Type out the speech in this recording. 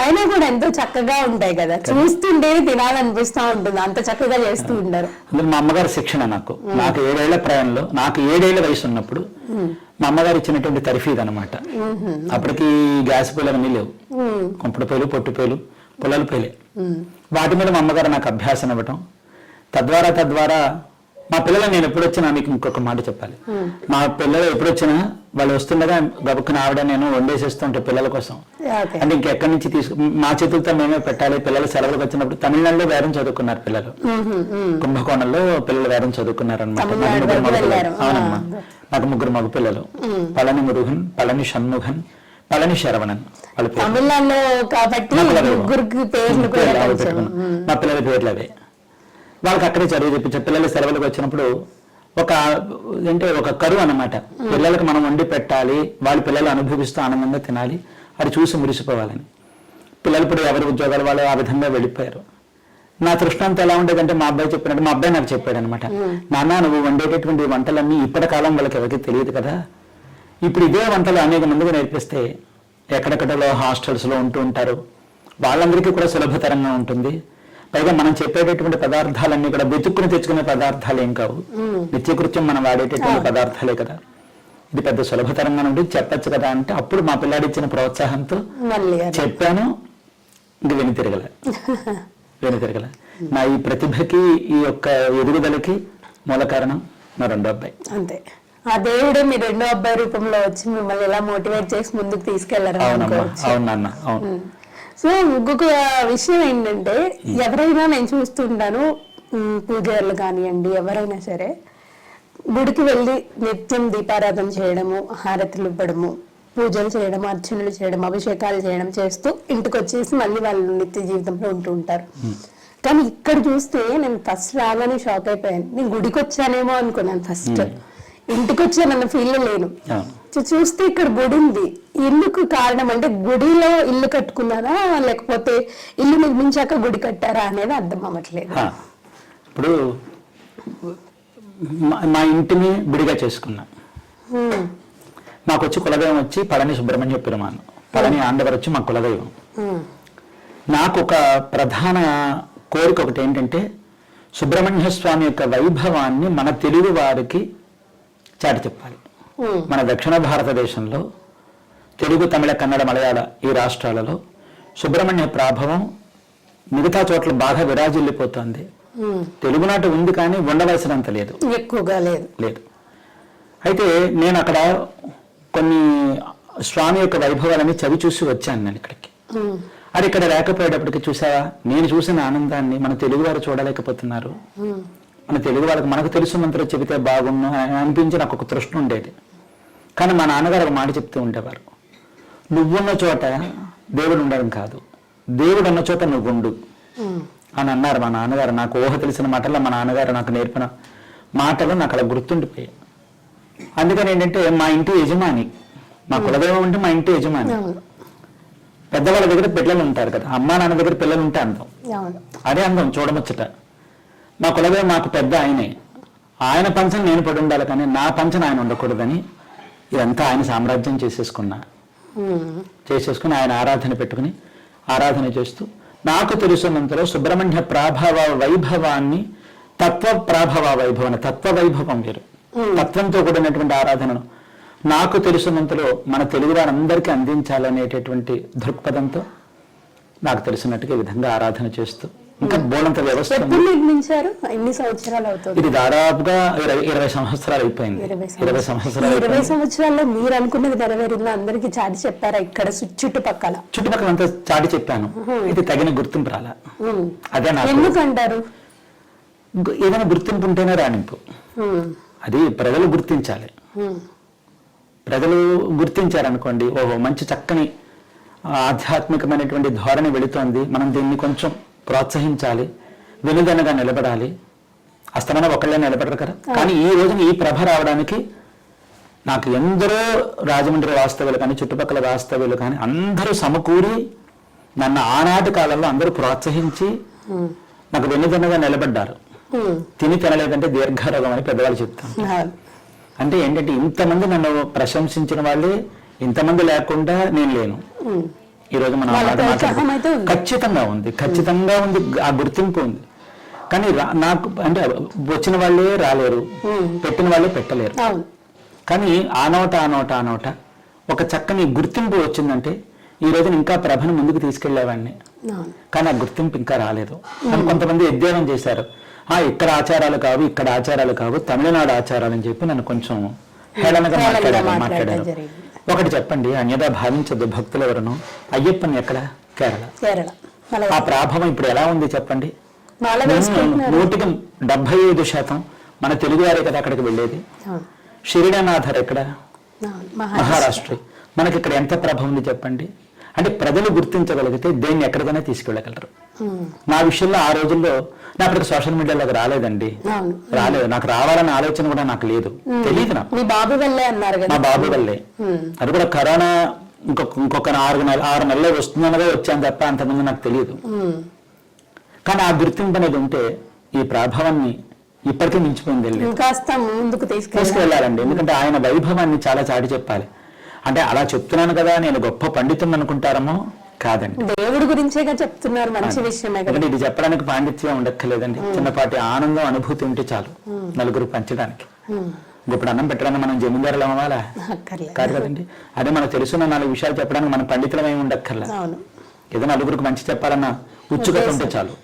అయినా కూడా ఎంతో చక్కగా ఉంటాయి కదా. చూస్తుంటే తినాలనిపిస్తా ఉంటుంది. అంత చక్కగా చేస్తూ ఉంటారు అందులో మా అమ్మగారి శిక్షణ నాకు. నాకు ఏడేళ్ళ ప్రాయంలో నాకు ఏడేళ్ళ వయసు ఉన్నప్పుడు మా అమ్మగారు ఇచ్చినటువంటి తర్ఫీద్ అనమాట అప్పటికి గ్యాస్ పొయ్యిలు అన్నీ లేవు. కుంపడి పొయ్యిలు పొట్టు పొయ్యిలు పొలాల పొయ్యిలే వాటి మీద మా అమ్మగారు నాకు అభ్యాసం ఇవ్వటం. తద్వారా తద్వారా మా పిల్లలు నేను ఎప్పుడు వచ్చినా మీకు ఇంకొక మాట చెప్పాలి. మా పిల్లలు ఎప్పుడు వచ్చినా వాళ్ళు వస్తుండగా గబుక్కున ఆవిడ నేను వండేసేస్తుంటే పిల్లల కోసం. అంటే ఇంకెక్కడి నుంచి తీసుకు మా చేతులతో మేమే పెట్టాలి. పిల్లలు సెలవులకు వచ్చినప్పుడు తమిళనాడులో వేరం చదువుకున్నారు పిల్లలు. కుంభకోణంలో పిల్లలు వేరం చదువుకున్నారు అనమాట. అవునమ్మా. నాకు ముగ్గురు మగ పిల్లలు పళని మురుగన్ పళని షణ్ముఖన్ పళని శరవణన్ వాళ్ళ పేరు తమిళనాడులో కాబట్టి. మా పిల్లల పేర్లు అవే. వాళ్ళకి అక్కడే చదువు చెప్పించారు పిల్లలు సెలవులకు వచ్చినప్పుడు ఒక అంటే ఒక కరువు అన్నమాట. పిల్లలకు మనం వండి పెట్టాలి వాళ్ళ పిల్లలు అనుభవిస్తూ ఆనందంగా తినాలి అది చూసి మురిసిపోవాలని. పిల్లలు ఇప్పుడు ఎవరి ఉద్యోగాలు వాళ్ళు ఆ విధంగా వెళ్ళిపోయారు. నా తృష్ణాంత ఎలా ఉండేదంటే మా అబ్బాయి చెప్పినట్టు మా అబ్బాయి నాకు చెప్పాడు అనమాట నాన్న నువ్వు వండేటటువంటి వంటలన్నీ ఇప్పటి కాలం వాళ్ళకి ఎవరికి తెలియదు కదా. ఇప్పుడు ఇదే వంటలు అనేక మందికి నేర్పిస్తే ఎక్కడెక్కడలో హాస్టల్స్లో ఉంటూ ఉంటారు. వాళ్ళందరికీ కూడా సులభతరంగా ఉంటుంది. పైగా మనం చెప్పేటటువంటి పదార్థాలన్నీ కూడా వెతుక్కుని తెచ్చుకునే పదార్థాలు ఏం కావు నిత్యకృత్యం మనం వాడేటటువంటి పదార్థాలే కదా. ఇది పెద్ద సులభతరంగా ఉంటుంది చెప్పచ్చు కదా అంటే అప్పుడు మా పిల్లాడి ఇచ్చిన ప్రోత్సాహంతో. చెప్పాను ఇంక వెను తిరగల. వెను తిరగల. నా ఈ ప్రతిభకి ఈ యొక్క ఎదుగుదలకి మూల కారణం నా రెండో అబ్బాయి. అంతే. ఆ దేవుడే మీ రెండో అబ్బాయి రూపంలో వచ్చి మిమ్మల్ని ఎలా మోటివేట్ చేసి ముందుకు తీసుకెళ్ళారు అవునమ్మా అనుకోవచ్చు. అవును. నాన్న అవును సో ఇంకొక విషయం ఏంటంటే ఎవరైనా నేను చూస్తుంటాను పూజారులు కానివ్వండి ఎవరైనా సరే గుడికి వెళ్ళి నిత్యం దీపారాధన చేయడము హారతులు ఇవ్వడము పూజలు చేయడం అర్చనలు చేయడం అభిషేకాలు చేయడం చేస్తూ ఇంటికి వచ్చేసి మళ్ళీ వాళ్ళు నిత్య జీవితంలో ఉంటూ ఉంటారు. కానీ ఇక్కడ చూస్తే నేను ఫస్ట్ రాగానే షాక్ అయిపోయాను. నేను గుడికి వచ్చానేమో అనుకున్నాను ఫస్ట్ ఇంటికి వచ్చానన్న ఫీల్ లేను చూస్తే ఇక్కడ గుడి ఉంది ఎందుకు కారణం అంటే గుడిలో ఇల్లు కట్టుకున్నారా? లేకపోతే ఇల్లు నిర్మించాక గుడి కట్టారా అనేది అర్థం అవ్వట్లేదు. ఇప్పుడు మా- ఇంటిని విడిగా చేసుకున్నా. మాకు వచ్చి కులదైవం వచ్చి పళని సుబ్రహ్మణ్య పెరుమాను. పళని ఆండవర్ వచ్చి మా కులదైవం. నాకు ఒక ప్రధాన కోరిక ఒకటి ఏంటంటే సుబ్రహ్మణ్య స్వామి యొక్క వైభవాన్ని మన తెలుగు వారికి చాటి చెప్పాలి. మన దక్షిణ భారతదేశంలో తెలుగు తమిళ కన్నడ మలయాళ ఈ రాష్ట్రాలలో సుబ్రహ్మణ్య ప్రాభవం మిగతా చోట్ల బాగా విరాజిల్లిపోతుంది. తెలుగునాట ఉంది కానీ ఉండవలసినంత లేదు ఎక్కువగా లేదు లేదు అయితే నేను అక్కడ కొన్ని స్వామి యొక్క వైభవాలని చవి చూసి వచ్చాను నేను ఇక్కడికి. అది ఇక్కడ లేకపోయేటప్పటికి చూసావా నేను చూసిన ఆనందాన్ని మన తెలుగు వారు చూడలేకపోతున్నారు. మన తెలుగు వాళ్ళకి మనకు తెలుసున్నంతలో చెబితే బాగుండు అని అనిపించి నాకు ఒక తృష్ణ ఉండేది. కానీ మా నాన్నగారు ఒక మాట చెప్తూ ఉండేవారు. నువ్వున్న చోట దేవుడు ఉండడం కాదు. దేవుడు ఉన్న చోట నువ్వు ఉండు. అని అన్నారు మా నాన్నగారు. నాకు ఊహ తెలిసిన మాటల్లో మా నాన్నగారు నాకు నేర్పిన మాటలు నాకు అలా గుర్తుండిపోయాయి. అందుకని ఏంటంటే మా ఇంటి యజమాని మా కులదైవం అంటే మా ఇంటి యజమాని. పెద్దవాళ్ళ దగ్గర పిల్లలు ఉంటారు కదా అమ్మా నాన్న దగ్గర పిల్లలు ఉంటే అందం. అదే అందం చూడముచ్చట. మా కులదైవం మాకు పెద్ద ఆయనే. ఆయన పంచం నేను పడి ఉండాలి కానీ నా పంచం ఆయన ఉండకూడదని ఇదంతా ఆయన సామ్రాజ్యం చేసేసుకున్నా. చేసేసుకుని ఆయన ఆరాధన పెట్టుకుని ఆరాధన చేస్తూ నాకు తెలుసున్నంతలో సుబ్రహ్మణ్య ప్రాభవ వైభవాన్ని తత్వ ప్రాభవ వైభవం తత్వ వైభవం వేరు. తత్వంతో కూడినటువంటి ఆరాధనను నాకు తెలుసున్నంతలో మన తెలుగు వారందరికీ అందించాలనేటటువంటి దృక్పథంతో నాకు తెలిసినట్టుగా ఈ విధంగా ఆరాధన చేస్తూ ఇంకా బోలంత వ్యవస్థ. ఎప్పుడు నిర్మించారు? ఎన్ని సంవత్సరాలు అవుతుంది? ఇది దాదాపుగా ఇరవై ఇరవై సంవత్సరాలు అయిపోయింది. ఇరవై సంవత్సరాలు. ఇరవై. సంవత్సరాల్లో మీరు అనుకున్నది నెరవేరిందో? అందరికి చాటి చెప్పారా ఇక్కడ చుట్టుపక్కల? చుట్టుపక్కల అంతా చాటి చెప్పాను. ఇది తగిన గుర్తింపు రాలా. హ్మ్. అదే నాకు ఎందుకంటారు? ఏదైనా గుర్తింపు ఉంటేనే రాణింపు. అది ప్రజలు గుర్తించాలి. ప్రజలు గుర్తించారనుకోండి ఓహో మంచి చక్కని ఆధ్యాత్మికమైనటువంటి ధోరణి వెళుతోంది. మనం దీన్ని కొంచెం ప్రోత్సహించాలి వెనుదనగా నిలబడాలి. అస్తమైన ఒకళ్ళే నిలబడరు కదా. కానీ ఈ రోజున ఈ ప్రభ రావడానికి నాకు ఎందరో రాజమండ్రి వాస్తవ్యులు కానీ చుట్టుపక్కల వాస్తవ్యులు కానీ అందరూ సమకూరి నన్ను ఆనాటి కాలంలో అందరూ ప్రోత్సహించి నాకు వెన్నుదన్నగా నిలబడ్డారు. తిని తినలేదంటే దీర్ఘరోగం అని పెద్దవాళ్ళు చెప్తాను. అంటే ఏంటంటే ఇంతమంది నన్ను ప్రశంసించిన వాళ్ళే ఇంతమంది లేకుండా నేను లేను. ఈ రోజు మనం. ఖచ్చితంగా ఉంది. ఖచ్చితంగా ఉంది. ఆ గుర్తింపు ఉంది. కానీ నాకు అంటే వచ్చిన వాళ్ళే రాలేరు. పెట్టిన వాళ్ళే పెట్టలేరు. కానీ ఆ నోట ఆ నోట ఆ నోట ఒక చక్కని గుర్తింపు వచ్చిందంటే ఈ రోజున ఇంకా ప్రభను ముందుకు తీసుకెళ్ళేవాడిని కానీ ఆ గుర్తింపు ఇంకా రాలేదు. అని కొంతమంది ఎద్దేవం చేశారు. ఆ ఇక్కడ ఆచారాలు కావు ఇక్కడ ఆచారాలు కావు తమిళనాడు ఆచారాలు అని చెప్పి నన్ను కొంచెం హేళనగా మాట్లాడారు మాట్లాడారు. ఒకటి చెప్పండి అన్యదా భావించద్దు భక్తులు ఎవరను. అయ్యప్పని ఎక్కడ? కేరళ. కేరళ. ఆ ప్రాభవం ఇప్పుడు ఎలా ఉంది చెప్పండి? నూటికి డెబ్బై ఐదు శాతం మన తెలుగు వారే కదా అక్కడికి వెళ్ళేది. షిరిడనాథర్ ఎక్కడ? మహారాష్ట్ర. మనకి ఇక్కడ ఎంత ప్రభావం ఉంది చెప్పండి? అంటే ప్రజలు గుర్తించగలిగితే దేన్ని ఎక్కడికైనా తీసుకెళ్ళగలరు. నా విషయంలో ఆ రోజుల్లో నా అప్పటికి సోషల్ మీడియాలోకి రాలేదండి. రాలేదు. నాకు రావాలనే ఆలోచన కూడా నాకు లేదు. తెలియదు నాకు. మీ బాబు వెళ్ళే అన్నారు మా బాబు అది కూడా కరోనా ఇంకొక ఇంకొక ఆరు నెల ఆరు నెలలు వస్తుందనగా వచ్చాను తప్ప అంతకుముందు నాకు తెలియదు కానీ ఆ గుర్తింపు అనేది ఉంటే ఈ ప్రభావాన్ని ఇప్పటికీ మించిపోయింది ఇంకాస్త ముందుకు తీసుకెళ్ళి తీసుకెళ్ళాలండి. ఎందుకంటే ఆయన వైభవాన్ని చాలా చాటి చెప్పాలి. అంటే అలా చెప్తున్నాను కదా నేను గొప్ప పండితుని అనుకుంటారేమో. కాదండి. దేవుడి గురించేగా చెప్తున్నారు మంచి విషయమే కదా. ఇది చెప్పడానికి పాండిత్యం ఉండక్కర్లేదండి. చిన్నపాటి ఆనందం అనుభూతి ఉంటే చాలు నలుగురు పంచడానికి. ఇప్పుడు అన్నం పెట్టడానికి మనం జమీందారులు అవ్వాలా? కాదు కదండి. అదే మనకు తెలుసున్న నాలుగు విషయాలు చెప్పడానికి మన పండితులమేమి ఉండక్కర్లా? అవును. ఏదో నలుగురికి మంచి చెప్పాలన్న ఉత్సుకత ఉంటే చాలు.